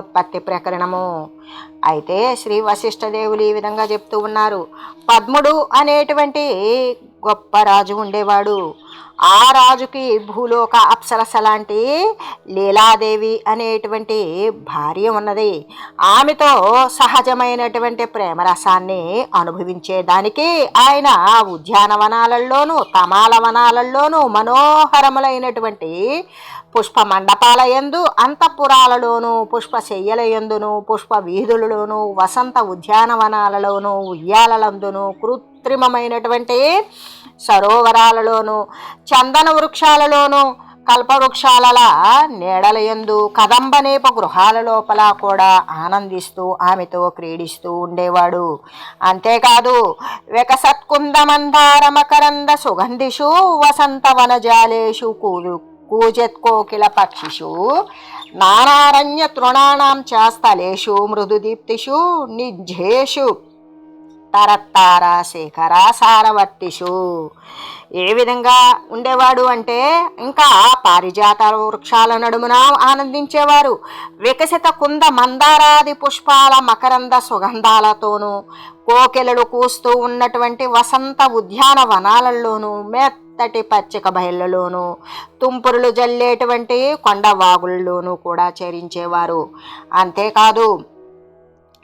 ఉత్పత్తి ప్రకరణము. అయితే శ్రీ వశిష్ఠదేవులు ఈ విధంగా చెప్తూ ఉన్నారు. పద్ముడు అనేటువంటి గొప్ప రాజు ఉండేవాడు. ఆ రాజుకి భూలోక అప్సరస లాంటి లీలాదేవి అనేటువంటి భార్య ఉన్నది. ఆమెతో సహజమైనటువంటి ప్రేమరసాన్ని అనుభవించేదానికి ఆయన ఉద్యానవనాలలోనూ తమాల వనాలలోనూ మనోహరములైనటువంటి పుష్ప మండపాల ఎందు అంతఃపురాలలోనూ పుష్ప శయ్యల యందును పుష్ప వీధులలోనూ వసంత ఉద్యానవనాలలోనూ ఉయ్యాలలందును కృత్రిమమైనటువంటి సరోవరాలలోను చందన వృక్షాలలోనూ కల్పవృక్షాల నీడలయందు కదంబనేప గృహాల లోపల కూడా ఆనందిస్తూ ఆమెతో క్రీడిస్తూ ఉండేవాడు. అంతేకాదు వికసత్కుందమందార మకరంద సుగంధిషు వసంత వనజాలేషు కూలు కూజత్కోకిల పక్షిషు నానారణ్య తృణానాం చ స్థలేషు మృదుదీప్తిషు నిజ్జేషు తరత్తార శేఖర సారవర్తిషు ఏ విధంగా ఉండేవాడు అంటే ఇంకా పారిజాత వృక్షాల నడుమున ఆనందించేవారు. వికసిత కుంద మందారాది పుష్పాల మకరంద సుగంధాలతోనూ కోకిలలు కూస్తూ ఉన్నటువంటి వసంత ఉద్యానవనాలలోనూ మెత్తటి పచ్చిక బయళ్ళలోనూ తుంపురులు జల్లేటువంటి కొండవాగుల్లోనూ కూడా చేరించేవారు. అంతేకాదు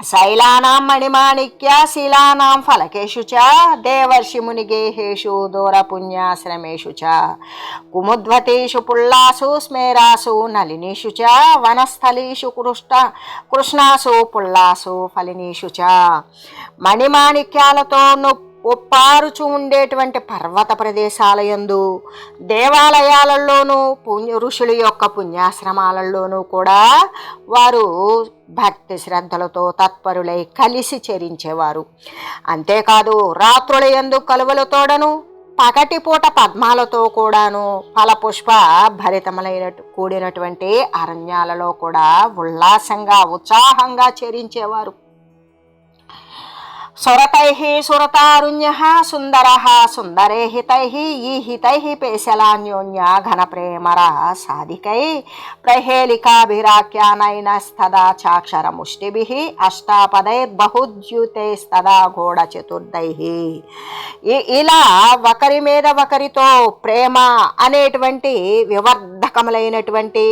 శైలానాం మణిమాణిక్య శిలానాం ఫలకేషు చ దేవర్షి మునిగేహేషు దూరపుణ్యాశ్రమేషు చ. కుముద్వతీషు పుల్లాసు స్మేరాసు నలినీషు చ. వనస్థలీషు కృష్ణ కృష్ణాసు పుల్లాసు ఫలినీషు చ. మణిమాణిక్యాలతో నొప్పి ఒప్పారుచు ఉండేటువంటి పర్వత ప్రదేశాల యందు దేవాలయాలలోనూ పుణ్య ఋషుల యొక్క పుణ్యాశ్రమాలలోనూ కూడా వారు భక్తి శ్రద్ధలతో తత్పరులై కలిసి చరించేవారు. అంతేకాదు రాత్రుల యందు కలువలతోడను పగటిపూట పద్మాలతో కూడాను ఫలపుష్ప భరితములైన కూడినటువంటి అరణ్యాలలో కూడా ఉల్లాసంగా ఉత్సాహంగా చరించేవారు. సురతై సురతారుణ్య సుందర సుందరే హితై ఈ హితై పేశలాన్యోన్య ఘన ప్రేమర సాధికై ప్రహేళికాభిరాఖ్యానైనస్తదా చాక్షరముష్టిభి అష్టాపదైర్బహుద్యుతైస్తదా ఘోడ చతుర్దై ఇలా ఒకరి మీద ఒకరితో ప్రేమ అనేటువంటి వివర్ధకములైనటువంటి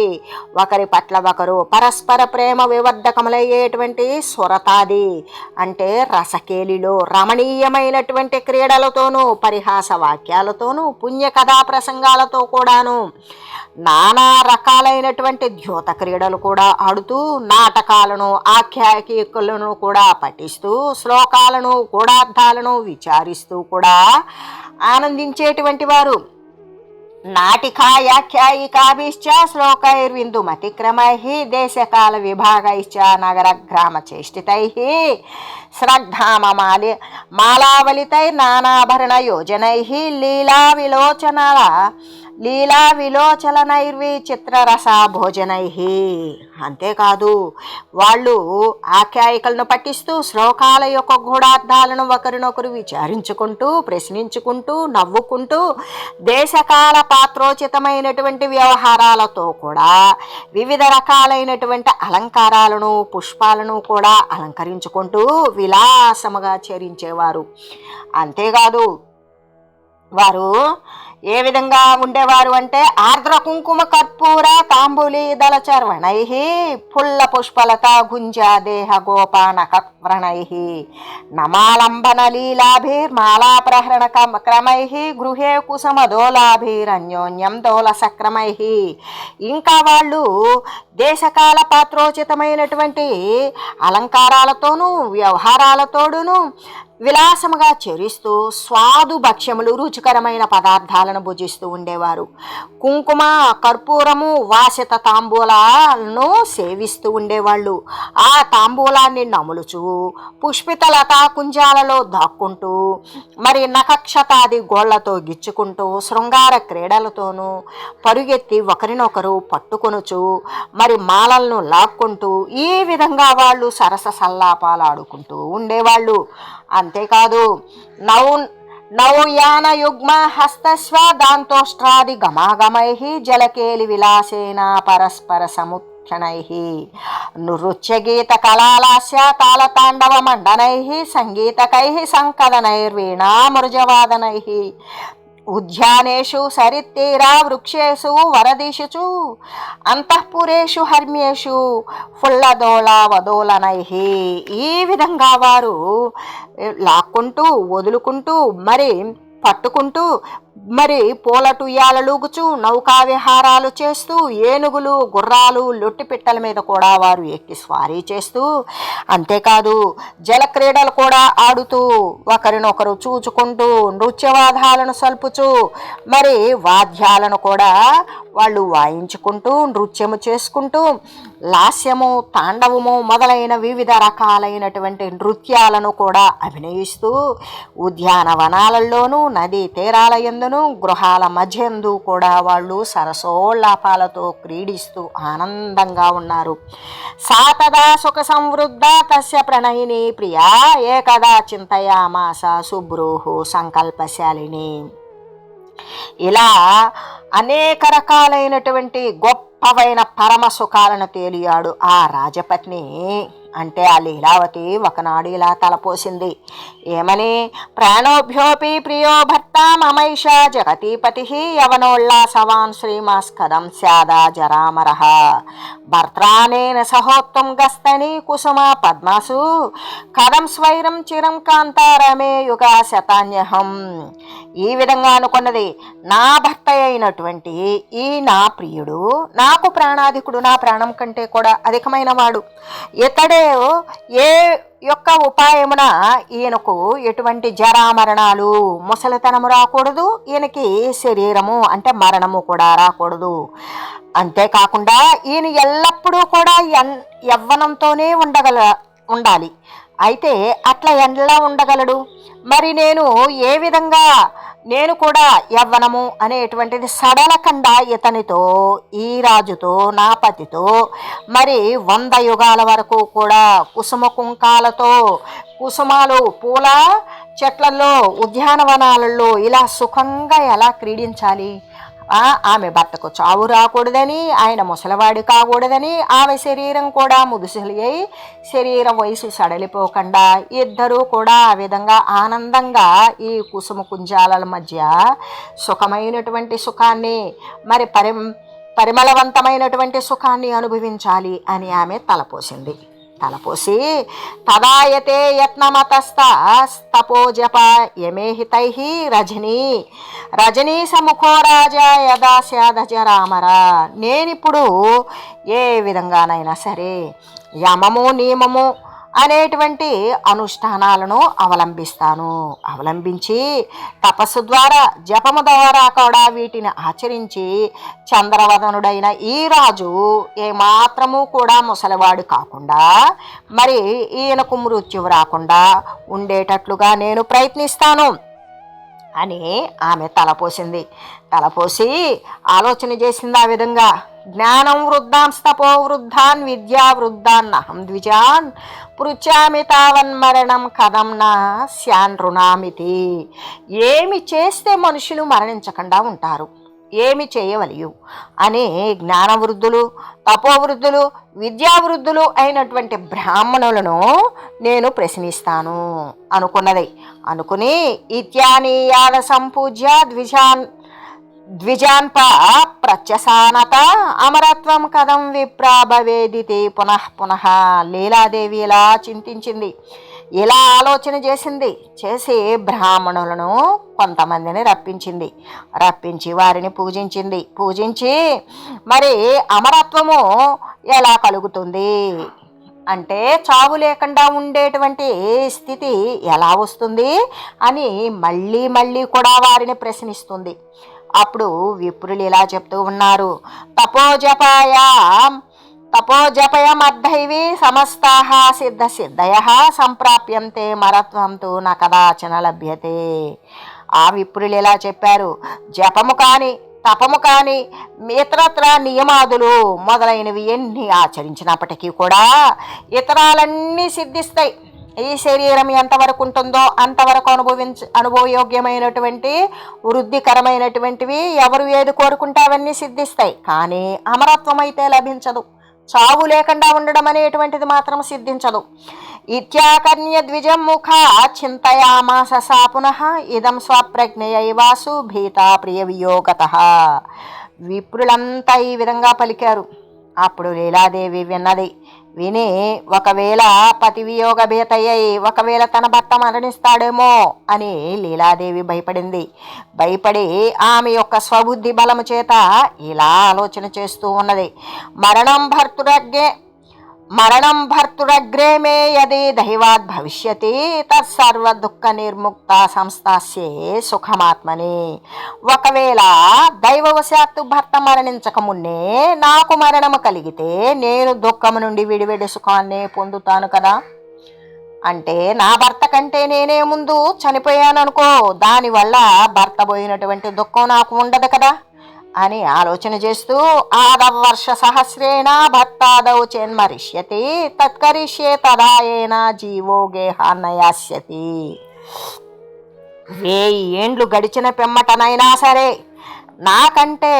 ఒకరి పట్ల ఒకరు పరస్పర ప్రేమ వివర్ధకములయ్యేటువంటి సురతాది అంటే రసకి రసకేలిలో రమణీయమైనటువంటి క్రీడలతోనూ పరిహాస వాక్యాలతోనూ పుణ్య కథా ప్రసంగాలతో కూడాను నానా రకాలైనటువంటి ద్యోత క్రీడలు కూడా ఆడుతూ నాటకాలను ఆఖ్యాయికలను కూడా పఠిస్తూ శ్లోకాలను గూఢార్థాలను విచారిస్తూ కూడా ఆనందించేటువంటి వారు. నాటికాయాఖ్యాయికాభిశ్చ శ్లోకైర్విందుమతిక్రమై దేశకాల విభాగైశ్చ నగర గ్రామ చేష్టితై శ్రద్ధామమాలి మాలావలితై నానాభరణ యోజనై లీలా విలోచనల లీలా విలోచనైర్వి చిత్రరస భోజనై అంతేకాదు వాళ్ళు ఆఖ్యాయికలను పట్టిస్తూ శ్లోకాల యొక్క గూఢార్థాలను ఒకరినొకరు విచారించుకుంటూ ప్రశ్నించుకుంటూ నవ్వుకుంటూ దేశకాల పాత్రోచితమైనటువంటి వ్యవహారాలతో కూడా వివిధ రకాలైనటువంటి అలంకారాలను పుష్పాలను కూడా అలంకరించుకుంటూ విలాసముగా చరించేవారు. అంతేకాదు వారు ఏ విధంగా ఉండేవారు అంటే ఆర్ద్ర కుంకుమ కర్పూర తాంబూలి దళ చర్వణై పుష్పలత గుంజాదేహ గోపానక వ్రణై నమాలంబన లీలాభిర్మాలా ప్రహరణ క్రమై గృహే కుసమదోలాభిరన్యోన్యం దోల సక్రమై ఇంకా వాళ్ళు దేశకాల పాత్రోచితమైనటువంటి అలంకారాలతోనూ వ్యవహారాలతోడును విలాసముగా చెరిస్తూ స్వాదు భక్ష్యములు రుచికరమైన పదార్థాలను భుజిస్తూ ఉండేవారు. కుంకుమ కర్పూరము వాసిత తాంబూలాలను సేవిస్తూ ఉండేవాళ్ళు. ఆ తాంబూలాన్ని నములుచు పుష్పిత లతా కుంజాలలో దాక్కుంటూ మరి నఖక్షతాది గోళ్ళతో గిచ్చుకుంటూ శృంగార క్రీడలతోనూ పరుగెత్తి ఒకరినొకరు పట్టుకొనుచు మరి మాలలను లాక్కుంటూ ఈ విధంగా వాళ్ళు సరస సల్లాపాలు ఆడుకుంటూ ఉండేవాళ్ళు. అంతేకాదు నౌ నౌయాన యుగ్మ హస్తస్వ దాంతోష్ట్రాది గమాగమై జలకేలి విలాసేన పరస్పర సముక్షణై నృత్యగీత కళాలాస్య తాళతాండవ మండనై సంగీతకై సంకదనైర్వీణా మృజవాదనై ఉద్యానేషు సరిత్తీరా వృక్షేషు వరదిషుచు అంతఃపురేషు హర్మ్యేషు ఫుల్లదోళ వదోలనై ఈ విధంగా వారు లాక్కుంటూ వదులుకుంటూ మరి పట్టుకుంటూ మరి పూల టుయ్యాలలుగుచు నౌకా విహారాలు చేస్తూ ఏనుగులు గుర్రాలు లొట్టి పిట్టల మీద కూడా వారు ఎక్కి స్వారీ చేస్తూ అంతేకాదు జల క్రీడలు కూడా ఆడుతూ ఒకరినొకరు చూచుకుంటూ నృత్యవాదాలను సల్పుచు మరి వాద్యాలను కూడా వాళ్ళు వాయించుకుంటూ నృత్యము చేసుకుంటూ లాస్యము తాండవము మొదలైన వివిధ రకాలైనటువంటి నృత్యాలను కూడా అభినయిస్తూ ఉద్యానవనాలలోనూ నదీ తీరాల ఎందును గృహాల మధ్యందు కూడా వాళ్ళు సరసోల్లాపాలతో క్రీడిస్తూ ఆనందంగా ఉన్నారు. సాతదా సుఖ సంవృద్ధ తస్య ప్రణయిని ప్రియా ఏకదా చింతయామాస సుబ్రూహు సంకల్పశాలిని. ఇలా అనేక రకాలైనటువంటి గొప్ప గొప్పవైన పరమ సుఖాలను తేలియాడు ఆ రాజపత్ని. అంటే ఆ లీలావతి ఒకనాడు ఇలా తలపోసింది. ఏమని? ప్రాణోభ్యోపి ప్రియో భర్త మమైష జగతీపతి యవనోల్లాసవాన్ శ్రీమాస్కదం స్యాదా జరామర భర్త్రానేన సహోత్తం గస్తని కుసుమ పద్మాసు కథం స్వైరం చిరం కాంతారమే యుగ శతాన్యహం ఈ విధంగా అనుకున్నది నా భర్త అయినటువంటి ఈ నా ప్రియుడు నాకు ప్రాణాధికుడు నా ప్రాణం కంటే కూడా అధికమైన వాడు. ఇతడే ఏ యొక్క ఉపాయమున ఈయనకు ఎటువంటి జరామరణాలు ముసలితనము రాకూడదు ఈయనకి శరీరము అంటే మరణము కూడా రాకూడదు. అంతేకాకుండా ఈయన ఎల్లప్పుడూ కూడా ఎన్ యవ్వనంతోనే ఉండగల ఉండాలి. అయితే అట్లా ఎలా ఉండగలడు? మరి నేను ఏ విధంగా నేను కూడా యవ్వనము అనేటువంటిది సడలకుండా ఇతనితో ఈ రాజుతో నా పతితో మరి వంద యుగాల వరకు కూడా కుసుమ కుంకాలతో కుసుమాలు పూల చెట్లలో ఉద్యానవనాలలో ఇలా సుఖంగా ఎలా క్రీడించాలి? ఆమె భర్తకు చావు రాకూడదని ఆయన ముసలివాడి కాకూడదని ఆమె శరీరం కూడా ముదుసలి అయి శరీరం వయసు సడలిపోకుండా ఇద్దరూ కూడా ఆ విధంగా ఆనందంగా ఈ కుసుమ కుంజాల మధ్య సుఖమైనటువంటి సుఖాన్ని మరి పరి పరిమళవంతమైనటువంటి సుఖాన్ని అనుభవించాలి అని ఆమె తలపోసింది. తలపోసి తదాయతే యత్నమతస్తపోజప యమేహితై రజనీ. రజనీ సముఖో రాజా యదా స్యాదజ రామరా. నేనిప్పుడు ఏ విధంగానైనా సరే యమము నియమము అనేటువంటి అనుష్ఠానాలను అవలంబిస్తాను. అవలంబించి తపస్సు ద్వారా జపము ద్వారా కూడా వీటిని ఆచరించి చంద్రవదనుడైన ఈ రాజు ఏమాత్రము కూడా ముసలివాడు కాకుండా మరి ఈయనకు మృత్యువు రాకుండా ఉండేటట్లుగా నేను ప్రయత్నిస్తాను అని ఆమె తలపోసింది. తలపోసి ఆలోచన చేసింది ఆ విధంగా. జ్ఞానం వృద్ధాన్ స్తపో వృద్ధాన్ విద్యా వృద్ధాన్ అహం ద్విజాన్ పృచ్చామి తావన్మరణం కథం నా శాన్ రుణామితి ఏమి చేస్తే మనుషులు మరణించకుండా ఉంటారు? ఏమి చేయవలయు? అనే జ్ఞానవృద్ధులు తపోవృద్ధులు విద్యావృద్ధులు అయినటువంటి బ్రాహ్మణులను నేను ప్రశ్నిస్తాను అనుకున్నది. అనుకుని ఇత్యానీయాన సంపూజ్య ద్విజాన్ ద్విజాన్ప ప్రత్యసానత అమరత్వం కథం విప్రాభవేదితే పునః పునః లీలాదేవి ఇలా చింతించింది? ఇలా ఆలోచన చేసింది? చేసి బ్రాహ్మణులను కొంతమందిని రప్పించింది. రప్పించి వారిని పూజించింది. పూజించి మరి అమరత్వము ఎలా కలుగుతుంది? అంటే చావు లేకుండా ఉండేటువంటి స్థితి ఎలా వస్తుంది? అని మళ్ళీ మళ్ళీ కూడా వారిని ప్రశ్నిస్తుంది. అప్పుడు విప్రులు ఇలా చెప్తూ ఉన్నారు. తపోజపాయ తపోజపయమర్ధైవి సమస్తాహ సిద్ధ సిద్ధయ సంప్రాప్యంతే మరత్వంతో నా కదాచన లభ్యతే. ఆ విప్రులు ఇలా చెప్పారు. జపము కాని తపము కాని ఇతరత్ర నియమాదులు మొదలైనవి ఎన్ని ఆచరించినప్పటికీ కూడా ఇతరాలన్నీ సిద్ధిస్తాయి. ఈ శరీరం ఎంతవరకు ఉంటుందో అంతవరకు అనుభవించ అనుభవయోగ్యమైనటువంటి వృద్ధికరమైనటువంటివి ఎవరు ఏది కోరుకుంటే అవన్నీ సిద్ధిస్తాయి. కానీ అమరత్వం అయితే లభించదు. చావు లేకుండా ఉండడం అనేటువంటిది మాత్రం సిద్ధించదు. ఇత్యాకర్ణ్య ద్విజం ముఖ చింతయామాస సా పునః ఇదం స్వప్రజ్ఞయైవాసు భీత ప్రియ వియోగత. విప్రులంతా ఈ విధంగా పలికారు. అప్పుడు లీలాదేవి విన్నది. విని ఒకవేళ పతివియోగ ఒకవేళ తన భర్త మరణిస్తాడేమో అని లీలాదేవి భయపడింది. భయపడి ఆమె యొక్క స్వబుద్ధి బలము చేత ఇలా ఆలోచన చేస్తూ ఉన్నది. మరణం భర్తురగ్గే మరణం భర్తురగ్రే మే యది దైవాద్ భవిష్యతి తత్సర్వ దుఃఖ నిర్ముక్త సంస్థాస్యే సుఖమాత్మని. ఒకవేళ దైవవశాత్తు భర్త మరణించక మున్నే నాకు మరణము కలిగితే నేను దుఃఖము నుండి విడివిడి సుఖాన్ని పొందుతాను కదా. అంటే నా భర్త కంటే నేనే ముందు చనిపోయాననుకో దానివల్ల భర్త పోయినటువంటి దుఃఖం నాకు ఉండదు కదా. అని ఆలోచన చేస్తూ ఆదవర్ష సహస్రేణ భర్తాదౌ చేన్మరిష్యతి తత్కరిష్యే తదాయేన జీవో గేహాన్నయాస్యతి వేయి ఏండ్లు గడిచిన పెమ్మటనైనా సరే నాకంటే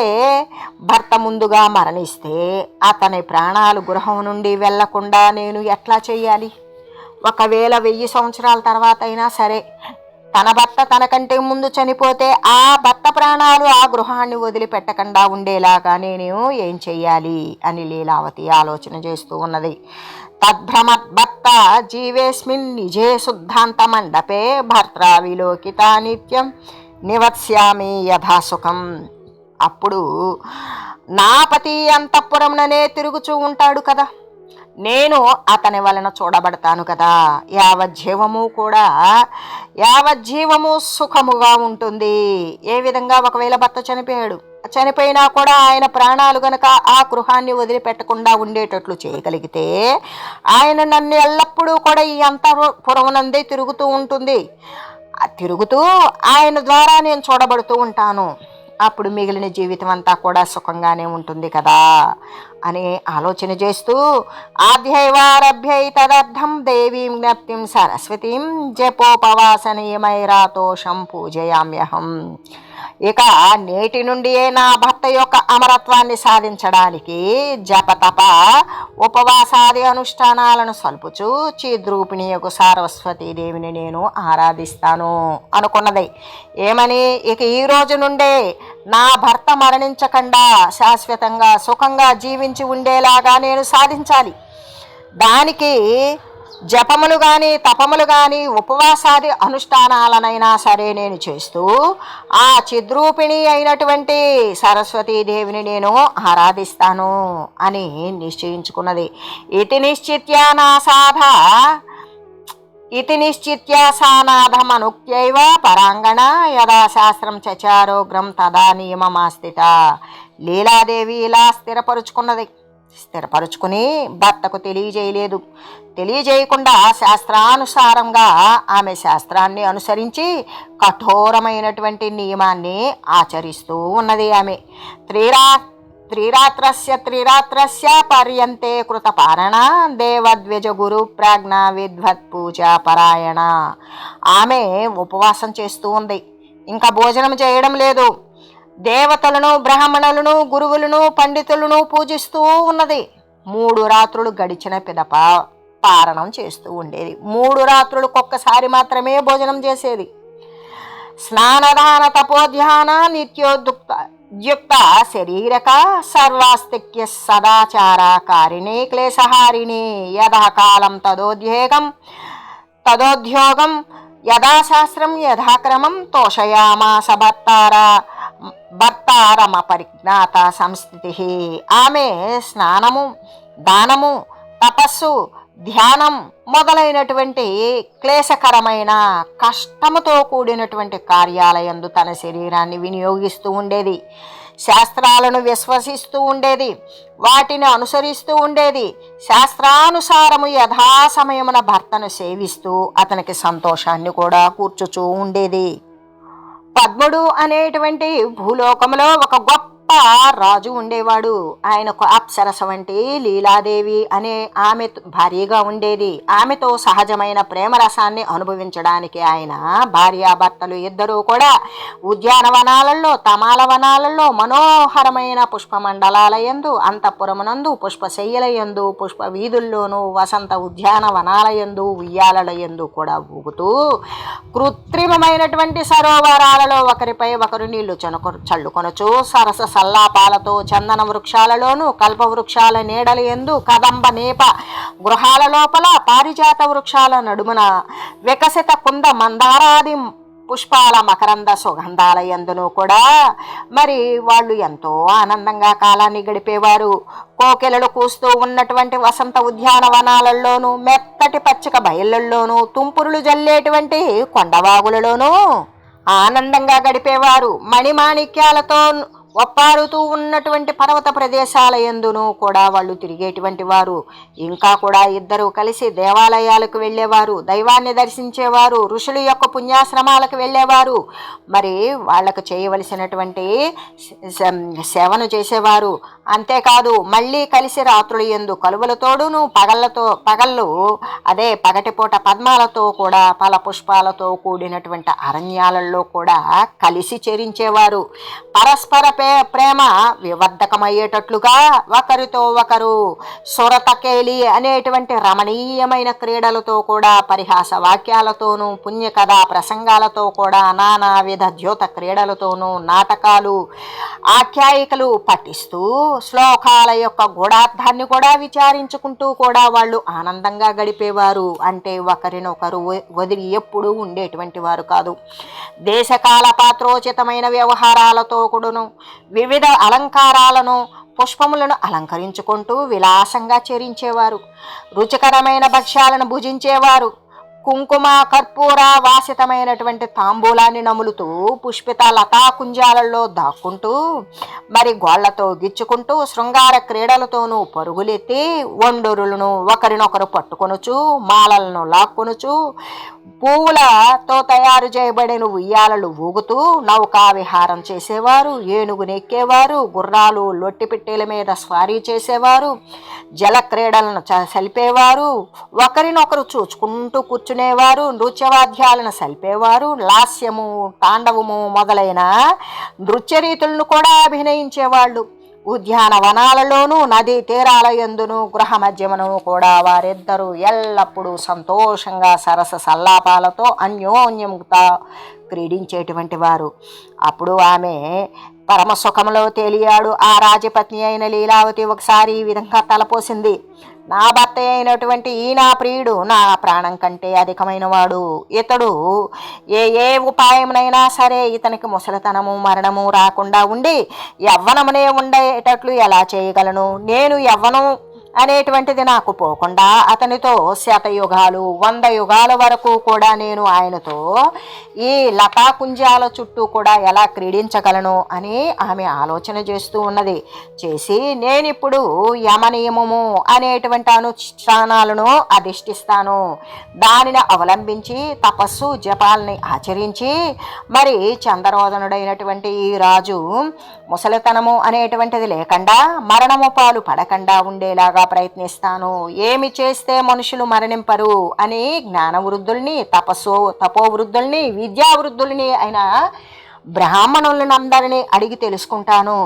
భర్త ముందుగా మరణిస్తే అతని ప్రాణాలు గృహం నుండి వెళ్ళకుండా నేను ఎట్లా చేయాలి? ఒకవేళ వెయ్యి సంవత్సరాల తర్వాత అయినా సరే తన భర్త తనకంటే ముందు చనిపోతే ఆ భర్త ప్రాణాలు ఆ గృహాన్ని వదిలిపెట్టకుండా ఉండేలాగా నేను ఏం చెయ్యాలి అని లీలావతి ఆలోచన చేస్తూ ఉన్నది. తద్భ్రమద్భర్త జీవేస్మిన్ నిజే శుద్ధాంత మండపే భర్త్రా విలోకిత నిత్యం నివత్స్యామి యథాసుఖం అప్పుడు నా పతి తిరుగుచూ ఉంటాడు కదా. నేను అతని వలన చూడబడతాను కదా. యావజ్జీవము కూడా యావజ్జీవము సుఖముగా ఉంటుంది. ఏ విధంగా ఒకవేళ భర్త చనిపోయాడు? చనిపోయినా కూడా ఆయన ప్రాణాలు గనక ఆ గృహాన్ని వదిలిపెట్టకుండా ఉండేటట్లు చేయగలిగితే ఆయన నన్ను ఎల్లప్పుడూ కూడా ఈ అంతఃపురమునందే తిరుగుతూ ఉంటుంది. తిరుగుతూ ఆయన ద్వారా నేను చూడబడుతూ ఉంటాను. అప్పుడు మిగిలిన జీవితం అంతా కూడా సుఖంగానే ఉంటుంది కదా అని ఆలోచన చేస్తూ ఆధ్యైవారభ్యై తదర్థం దేవీం జ్ఞప్తిం సరస్వతీం జపోపవాసనీయమైరాతోషం పూజయామ్యహం ఇక నేటి నుండియే నా భర్త యొక్క అమరత్వాన్ని సాధించడానికి జపతప ఉపవాసాది అనుష్ఠానాలను సల్పుచు చిద్రూపిణి యొక్క సారస్వతీ దేవిని నేను ఆరాధిస్తాను అనుకున్నది. ఏమని? ఇక ఈ రోజు నుండే నా భర్త మరణించకుండా శాశ్వతంగా సుఖంగా జీవించి ఉండేలాగా నేను సాధించాలి. దానికి జపములు కానీ తపములు కానీ ఉపవాసాది అనుష్ఠానాలనైనా సరే నేను చేస్తూ ఆ చిద్రూపిణి అయినటువంటి సరస్వతీదేవిని నేను ఆరాధిస్తాను అని నిశ్చయించుకున్నది. ఇతి నిశ్చిత్య నా సాధ ఇతి నిశ్చిత్య సానాథమనుక్యైవ పరాంగణ యదా శాస్త్రం చచారోగ్రం తదా నియమమాస్థిత. లీలాదేవి ఇలా స్థిరపరుచుకున్నది. స్థిరపరుచుకుని భర్తకు తెలియజేయలేదు. తెలియజేయకుండా శాస్త్రానుసారంగా ఆమె శాస్త్రాన్ని అనుసరించి కఠోరమైనటువంటి నియమాన్ని ఆచరిస్తూ ఉన్నది ఆమె. త్రిరా త్రిరాత్రస్య త్రిరాత్రస్య పర్యంతే కృతపారణ దేవద్విజ గురు ప్రాజ్ఞ విద్వత్ పూజ పరాయణ. ఆమె ఉపవాసం చేస్తూ ఉంది. ఇంకా భోజనం చేయడం లేదు. దేవతలను బ్రాహ్మణులను గురువులను పండితులను పూజిస్తూ ఉన్నది. మూడు రాత్రులు గడిచిన పిదప పారణం చేస్తూ ఉండేది. మూడు రాత్రులకు మాత్రమే భోజనం చేసేది. స్నానదాన తపోధ్యాన నిత్యోద్యుక్త యుక్త శరీరక సర్వాస్తిక్య సదాచారకారిణి క్లేశహారిణి. యథాకాలం తదోద్యేగం తదోద్యోగం యథాశాస్త్రం యథాక్రమం తోషయామాస భర్తార భర్తారమ పరిజ్ఞాత సంస్థితి. ఆమె స్నానము దానము తపస్సు ధ్యానం మొదలైనటువంటి క్లేశకరమైన కష్టముతో కూడినటువంటి కార్యాలయందు తన శరీరాన్ని వినియోగిస్తూ ఉండేది. శాస్త్రాలను విశ్వసిస్తూ ఉండేది. వాటిని అనుసరిస్తూ ఉండేది. శాస్త్రానుసారము యథాసమయమున భర్తను సేవిస్తూ అతనికి సంతోషాన్ని కూడా కూర్చుచూ ఉండేది. పద్ముడు అనేటువంటి భూలోకంలో ఒక గొప్ప రాజు ఉండేవాడు. ఆయనకు అప్సరస వంటి లీలాదేవి అనే ఆమె భార్యగా ఉండేది. ఆమెతో సహజమైన ప్రేమరసాన్ని అనుభవించడానికి ఆయన భార్యాభర్తలు ఇద్దరూ కూడా ఉద్యానవనాలలో తమాల వనాలలో మనోహరమైన పుష్పమండలాల యందు అంతఃపురమునందు పుష్పశయ్యల యందు పుష్ప వీధుల్లోనూ వసంత ఉద్యానవనాల యందు ఉయ్యాలల యందు కూడా ఊగుతూ కృత్రిమమైనటువంటి సరోవరాలలో ఒకరిపై ఒకరు నీళ్ళు చనుకొ చల్లుకొనచు సరస సల్లాపాలతో చందన వృక్షాలలోను కల్ప వృక్షాల నీడల ఎందు కదంబ నేప గృహాల లోపల పారిజాత వృక్షాల నడుమున వికసిత కుంద మందారాది పుష్పాల మకరంద సుగంధాల ఎందును కూడా. మరి వాళ్ళు ఎంతో ఆనందంగా కాలాన్ని గడిపేవారు. కోకిలలు కూస్తూ ఉన్నటువంటి వసంత ఉద్యానవనాలలోనూ మెత్తటి పచ్చిక బయళ్ళల్లోనూ తుంపురులు జల్లేటువంటి కొండవాగులలోనూ ఆనందంగా గడిపేవారు. మణిమాణిక్యాలతో ఒప్పారుతూ ఉన్నటువంటి పర్వత ప్రదేశాల ఎందును కూడా వాళ్ళు తిరిగేటువంటి వారు. ఇంకా కూడా ఇద్దరు కలిసి దేవాలయాలకు వెళ్ళేవారు దైవాన్ని దర్శించేవారు ఋషుల యొక్క పుణ్యాశ్రమాలకు వెళ్ళేవారు. మరి వాళ్ళకు చేయవలసినటువంటి సేవను చేసేవారు. అంతేకాదు మళ్ళీ కలిసి రాత్రులు ఎందు కలువలతోడును పగళ్ళతో పగళ్ళు అదే పగటిపూట పద్మాలతో కూడా పల పుష్పాలతో కూడినటువంటి అరణ్యాలలో కూడా కలిసి చేరించేవారు. పరస్పర ప్రే ప్రేమ వివర్ధకమయ్యేటట్లుగా ఒకరితో ఒకరు సురతకేలి అనేటువంటి రమణీయమైన క్రీడలతో కూడా పరిహాస వాక్యాలతోనూ పుణ్యకథ ప్రసంగాలతో కూడా నానావిధ ద్యోత క్రీడలతోనూ నాటకాలు ఆఖ్యాయికలు పఠిస్తూ శ్లోకాల యొక్క గూఢార్థాన్ని కూడా విచారించుకుంటూ కూడా వాళ్ళు ఆనందంగా గడిపేవారు. అంటే ఒకరినొకరు వదిలి ఎప్పుడూ ఉండేటువంటి వారు కాదు. దేశకాల పాత్రోచితమైన వ్యవహారాలతో కూడాను వివిధ అలంకారాలను పుష్పములను అలంకరించుకుంటూ విలాసంగా చేరించేవారు. రుచికరమైన భక్ష్యాలను భుజించేవారు. కుంకుమ కర్పూర వాసితమైనటువంటి తాంబూలాన్ని నములుతూ పుష్పిత లతాకుంజాలలో దాక్కుంటూ మరి గోళ్ళతో గిచ్చుకుంటూ శృంగార క్రీడలతోనూ పరుగులెత్తి వండరులను ఒకరినొకరు పట్టుకొనుచు మాలలను లాక్కొనుచు పువ్వులతో తయారు చేయబడిన ఉయ్యాలలు ఊగుతూ నౌకా విహారం చేసేవారు ఏనుగు నెక్కేవారు గుర్రాలు లొట్టిపిట్టెల మీద స్వారీ చేసేవారు జల క్రీడలను సలిపేవారు ఒకరినొకరు చూచుకుంటూ కూర్చునేవారు నృత్యవాద్యాలను సలిపేవారు లాస్యము తాండవము మొదలైన నృత్య రీతులను కూడా అభినయించేవాళ్ళు. ఉద్యానవనాలలోనూ నదీ తీరాల యందును గృహ మధ్యమును కూడా వారిద్దరూ ఎల్లప్పుడూ సంతోషంగా సరస సల్లాపాలతో అన్యోన్యముతో క్రీడించేటువంటి వారు. అప్పుడు ఆమె పరమ సుఖంలో తేలియాడు ఆ రాజపత్ని అయిన లీలావతి ఒకసారి ఈ విధంగా తలపోసింది. నా భర్త అయినటువంటి ఈ నా ప్రియుడు నా ప్రాణం కంటే అధికమైన వాడు ఇతడు ఏ ఏ ఉపాయమునైనా సరే ఇతనికి ముసలితనము మరణము రాకుండా ఉండి యవ్వనమునే ఉండేటట్లు ఎలా చేయగలను? నేను యవ్వనం అనేటువంటిది నాకు పోకుండా అతనితో శతయుగాలు వంద యుగాల వరకు కూడా నేను ఆయనతో ఈ లతాకుంజాల చుట్టూ కూడా ఎలా క్రీడించగలను అని ఆమె ఆలోచన చేస్తూ ఉన్నది. చేసి నేనిప్పుడు యమనియమము అనేటువంటి అనుష్ఠానాలను అధిష్ఠిస్తాను. దానిని అవలంబించి తపస్సు జపాలని ఆచరించి మరి చందరోదనుడైనటువంటి ఈ రాజు ముసలితనము అనేటువంటిది లేకుండా మరణము పాలు పడకుండా ఉండేలాగా ప్రయత్నిస్తాను. ఏమి చేస్తే మనుషులు మరణింపరు అని జ్ఞానవృద్ధుల్ని తపస్సు తపోవృద్ధుల్ని విద్యావృద్ధుల్ని అయిన బ్రాహ్మణులనందరినీ అడిగి తెలుసుకుంటాను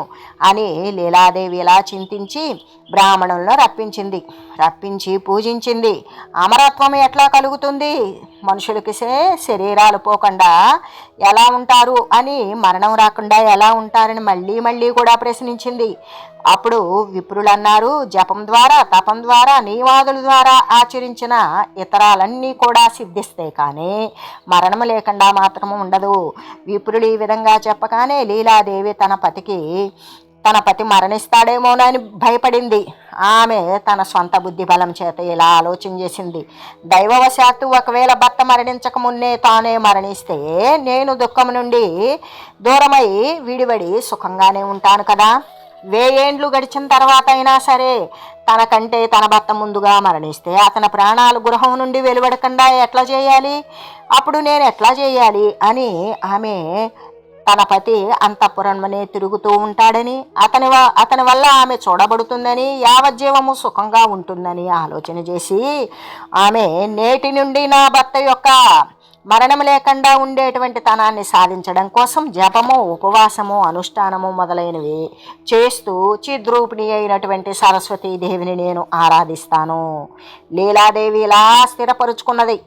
అని లీలాదేవి ఇలా చింతించి బ్రాహ్మణులను రప్పించింది. రప్పించి పూజించింది. అమరత్వం ఎట్లా కలుగుతుంది? మనుషులకి సే- శరీరాలు పోకుండా ఎలా ఉంటారు అని మరణం రాకుండా ఎలా ఉంటారని మళ్ళీ మళ్ళీ కూడా ప్రశ్నించింది. అప్పుడు విప్రులు అన్నారు జపం ద్వారా తపం ద్వారా నియమాదుల ద్వారా ఆచరించిన ఇతరాలన్నీ కూడా సిద్ధిస్తాయి కానీ మరణం లేకుండా మాత్రము ఉండదు. విప్రులు ఈ విధంగా చెప్పగానే లీలాదేవి తన పతికి తన పతి మరణిస్తాడేమోనని భయపడింది. ఆమె తన సొంత బుద్ధి బలం చేత ఇలా ఆలోచన చేసింది. దైవవశాత్తు ఒకవేళ భర్త మరణించక మున్నే తానే మరణిస్తే నేను దుఃఖం నుండి దూరమై విడివడి సుఖంగానే ఉంటాను కదా. వేయేండ్లు గడిచిన తర్వాత అయినా సరే తనకంటే తన భర్త ముందుగా మరణిస్తే అతని ప్రాణాలు గృహం నుండి వెలువడకుండా ఎట్లా చేయాలి? అప్పుడు నేను ఎట్లా చేయాలి? అని ఆమె తన పతి అంతఃపురంలోనే తిరుగుతూ ఉంటాడని అతని అతని వల్ల ఆమె చూడబడుతుందని యావజ్జీవము సుఖంగా ఉంటుందని ఆలోచన చేసి ఆమె నేటి నుండి నా భర్త యొక్క మరణం లేకుండా ఉండేటువంటి తనాన్ని సాధించడం కోసం జపము ఉపవాసము అనుష్ఠానము మొదలైనవి చేస్తూ చిద్రూపిణి అయినటువంటి సరస్వతీ దేవిని నేను ఆరాధిస్తాను. లీలాదేవి ఇలా స్థిరపరుచుకున్నది.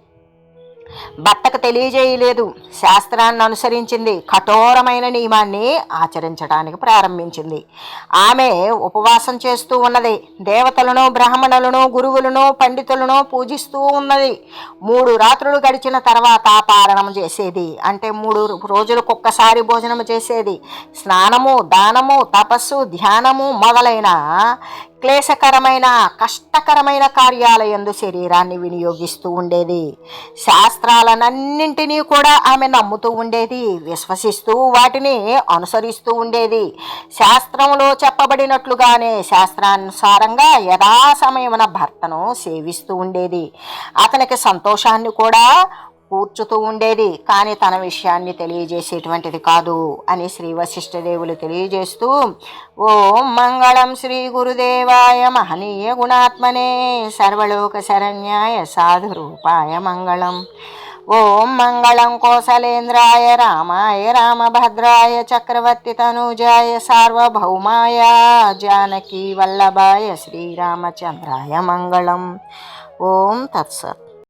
భర్తకు తెలియజేయలేదు. శాస్త్రాన్ని అనుసరించింది. కఠోరమైన నియమాన్ని ఆచరించడానికి ప్రారంభించింది. ఆమె ఉపవాసం చేస్తూ ఉన్నది. దేవతలను బ్రాహ్మణులను గురువులను పండితులను పూజిస్తూ ఉన్నది. మూడు రాత్రులు గడిచిన తర్వాత పారణం చేసేది. అంటే మూడు రోజులకు ఒక్కసారి భోజనం చేసేది. స్నానము దానము తపస్సు ధ్యానము మొదలైన క్లేశకరమైన కష్టకరమైన కార్యాలయందు శరీరాన్ని వినియోగిస్తూ ఉండేది. శాస్త్రాలనన్నింటినీ కూడా ఆమె నమ్ముతూ ఉండేది విశ్వసిస్తూ వాటిని అనుసరిస్తూ ఉండేది. శాస్త్రంలో చెప్పబడినట్లుగానే శాస్త్రానుసారంగా యథాసమయమున భర్తను సేవిస్తూ ఉండేది. అతనికి సంతోషాన్ని కూడా కూర్చుతూ ఉండేది. కానీ తన విషయాన్ని తెలియజేసేటువంటిది కాదు అని శ్రీ వశిష్ఠదేవులు తెలియజేస్తూ ఓం మంగళం శ్రీ గురుదేవాయ మహనీయ గుణాత్మనే సర్వలోక శరణ్యాయ సాధురూపాయ మంగళం. ఓం మంగళం కోసలేంద్రాయ రామాయ రామభద్రాయ చక్రవర్తి తనూజాయ సార్వభౌమాయ జానకీ వల్లభాయ శ్రీరామచంద్రాయ మంగళం. ఓం తత్సత్